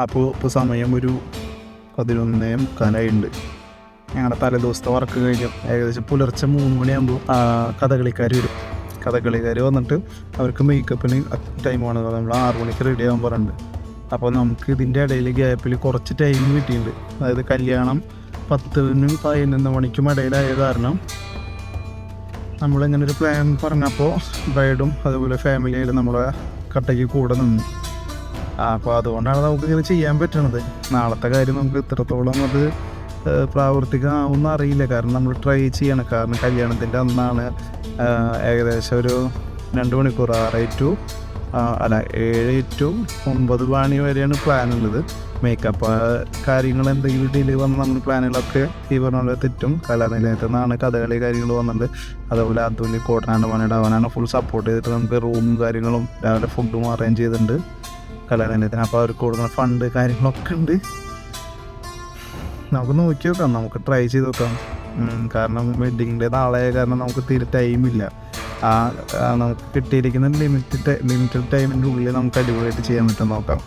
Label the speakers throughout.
Speaker 1: അപ്പോൾ ഇപ്പോൾ സമയം ഒരു പതിനൊന്നേ മുക്കാലായിട്ടുണ്ട്. ഞങ്ങളുടെ തലേദിവസത്തെ വർക്ക് കഴിഞ്ഞു. ഏകദേശം പുലർച്ചെ മൂന്ന് മണിയാകുമ്പോൾ കഥകളിക്കാർ വരും. കഥകളിക്കാർ വന്നിട്ട് അവർക്ക് മേക്കപ്പിന് ടൈമാണ് നമ്മൾ ആറു മണിക്ക് റെഡി ആകാൻ പറയുന്നുണ്ട് അപ്പോൾ നമുക്ക് ഇതിന്റെ ഇടയിൽ ഗ്യാപ്പിൽ കുറച്ച് ടൈം കിട്ടിയിട്ടുണ്ട്. അതായത് കല്യാണം പത്തിനും പതിനൊന്ന് മണിക്കും ഇടയിലായ കാരണം നമ്മളിങ്ങനെ ഒരു പ്ലാൻ പറഞ്ഞപ്പോൾ ബ്രൈഡും അതുപോലെ ഫാമിലിയായാലും നമ്മളെ കട്ടയ്ക്ക് കൂടെ നിന്നു. അപ്പോൾ അതുകൊണ്ടാണ് നമുക്ക് ഇങ്ങനെ ചെയ്യാൻ പറ്റണത്. നാളത്തെ കാര്യം നമുക്ക് ഇത്രത്തോളം അത് പ്രാവർത്തികമാവുമെന്ന് അറിയില്ല. കാരണം നമ്മൾ ട്രൈ ചെയ്യണം. കാരണം കല്യാണത്തിന്റെ അന്നാണ് ഏകദേശം ഒരു രണ്ട് മണിക്കൂർ ആറ് ടു അല്ല ഏഴ് ടു ഒമ്പത് മണി വരെയാണ് പ്ലാൻ ഉള്ളത്. മേക്കപ്പ് കാര്യങ്ങൾ എന്തെങ്കിലും ഡിലേ വന്ന നമ്മൾ പ്ലാനുകളൊക്കെ ഈ പറഞ്ഞ തെറ്റും കലാനിലയത്തിൽ നിന്നാണ് കഥകളി കാര്യങ്ങൾ വന്നത്. അതുപോലെ അതുപോലെ കോട്ടനാട് പണിയുടെ അവനാണ് ഫുൾ സപ്പോർട്ട് ചെയ്തിട്ട് നമുക്ക് റൂമും കാര്യങ്ങളും രാവിലെ ഫുഡും അറേഞ്ച് ചെയ്തിട്ടുണ്ട്. കലാനിലയത്തിന് അപ്പോൾ അവർക്ക് കൊടുക്കുന്ന ഫണ്ട് കാര്യങ്ങളൊക്കെ ഉണ്ട്. നമുക്ക് നോക്കി നോക്കാം നമുക്ക് ട്രൈ ചെയ്ത് നോക്കാം. കാരണം വെഡിങ്ങിന്റെ നാളെ കാരണം നമുക്ക് തീരെ ടൈമില്ല ആ നമുക്ക് കിട്ടിയിരിക്കുന്ന ലിമിറ്റഡ് ലിമിറ്റഡ് ടൈമിന്റെ ഉള്ളിൽ നമുക്ക് അടിപൊളിയായിട്ട് ചെയ്യാൻ പറ്റും നോക്കാം.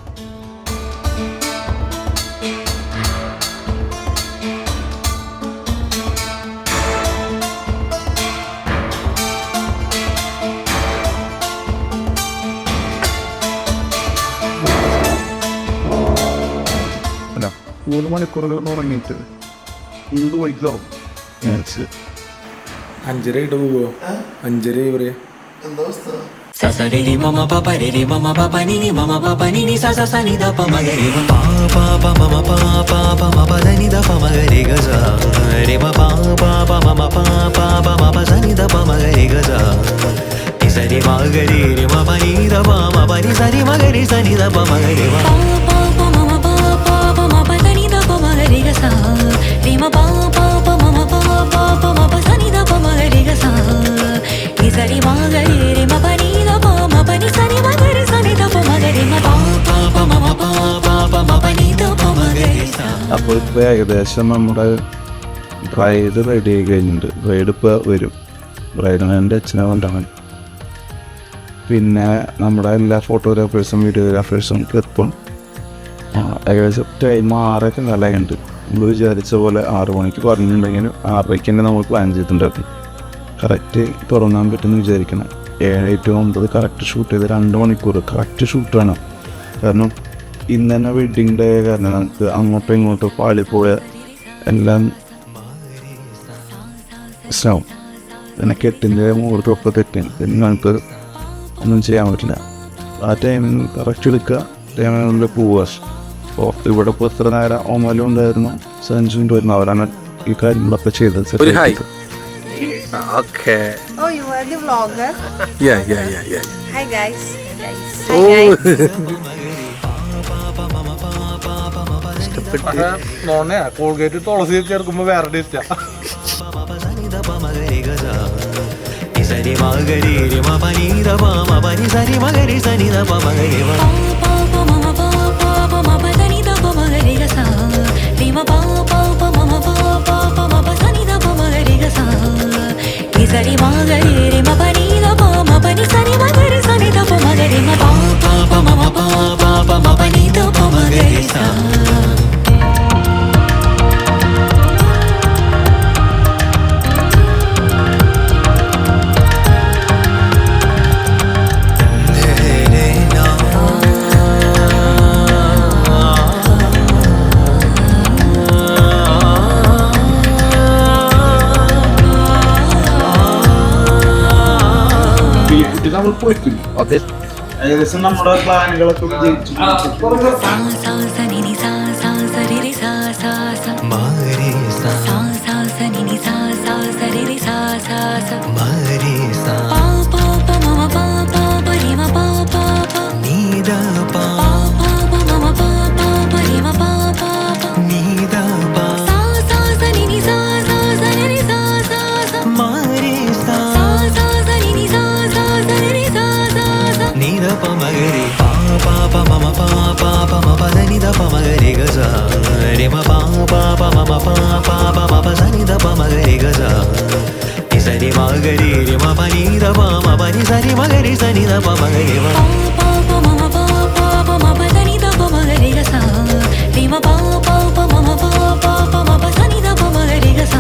Speaker 1: മൂന്ന് മണിക്കൂറുകൾ ഉറങ്ങിയിട്ട് മൂന്ന് മണിക്കൂർ
Speaker 2: അഞ്ചര ഇട്ട് പോവോ അഞ്ചര
Speaker 3: ni ni sa sa sa ni da pa ma ga re ma pa pa pa ma ma pa pa pa ma pa da ni da pa ma ga re ga sa re ma
Speaker 1: അപ്പോൾ ഇപ്പോൾ ഏകദേശം നമ്മുടെ bride ready ആയി കഴിഞ്ഞിട്ടുണ്ട്. Bride ഇപ്പോൾ വരും. ബ്രൈഡിന് എന്റെ അച്ഛനെ കൊണ്ടാണ് പിന്നെ നമ്മുടെ എല്ലാ ഫോട്ടോഗ്രാഫേഴ്സും വീഡിയോഗ്രാഫേഴ്സും ഒക്കെ എപ്പോൾ ഏകദേശം ടൈം മാറൊക്കെ നല്ല കണ്ടിട്ട് നമ്മൾ വിചാരിച്ച പോലെ ആറ് മണിക്ക് പറഞ്ഞിട്ടുണ്ടെങ്കിൽ ആറരയ്ക്ക് തന്നെ നമ്മൾ പ്ലാൻ ചെയ്തിട്ടുണ്ടായിരുന്നു കറക്റ്റ് തുടങ്ങാൻ പറ്റുമെന്ന് വിചാരിക്കണം. ഏഴ് ടു ഒമ്പത് കറക്റ്റ് ഷൂട്ട് ചെയ്ത് രണ്ട് മണിക്കൂർ കറക്റ്റ് ഷൂട്ട് വേണം. കാരണം ഇന്ന് തന്നെ വെഡിങ് ഡേ കാരണം നമുക്ക് അങ്ങോട്ടും ഇങ്ങോട്ടും പാളിപ്പോയ എല്ലാം പ്രശ്നമാവും പിന്നെ കെട്ടിന്റെ മുഹൂർത്തമൊക്കെ തെറ്റി. നിങ്ങൾക്ക് ഒന്നും ചെയ്യാൻ പറ്റില്ല. ആ ടൈമിൽ കറക്റ്റ് എടുക്കുക. ടൈമിനുള്ളിൽ പോവുക. അപ്പോൾ ഇവിടെ പുത്രനായ എത്ര നേരം ഓമലും ഉണ്ടായിരുന്നു സഞ്ജുവിന്റെ വരുന്ന അവരാണ് ഈ കാര്യങ്ങളൊക്കെ ചെയ്തത് set
Speaker 2: ഒരു ഹായ്
Speaker 1: ചെയ്തത്.
Speaker 2: Okay
Speaker 4: Oh, you are the vlogger?
Speaker 2: Yeah yeah yeah yeah
Speaker 4: Hi guys. Guys.
Speaker 2: ഓ
Speaker 4: Hi guys.
Speaker 2: നോണയാ കോൾഗേറ്റ് തുളസി ചേർക്കുമ്പോ വേറെ ടേസ്റ്റാ
Speaker 3: പ മകരി മ പ പ മ മ പ
Speaker 1: களிவாக നമ്മൾ പോയിട്ടില്ല അതെ ഏകദേശം നമ്മുടെ പ്ലാനുകളൊക്കെ വിജയിച്ചു
Speaker 3: పమ పదని ద పమ గరి గజ రే మ పా పా పమ మ పా పా పమ పదని ద పమ గరి గజ సరి మా గరి రి మ పని ద పమ పని సరి మ గరి సని ద పమ గరి మ పా పమ మ పా పా మ పా పా పమ మ పా పా పమ పని ద పమ గరి గజ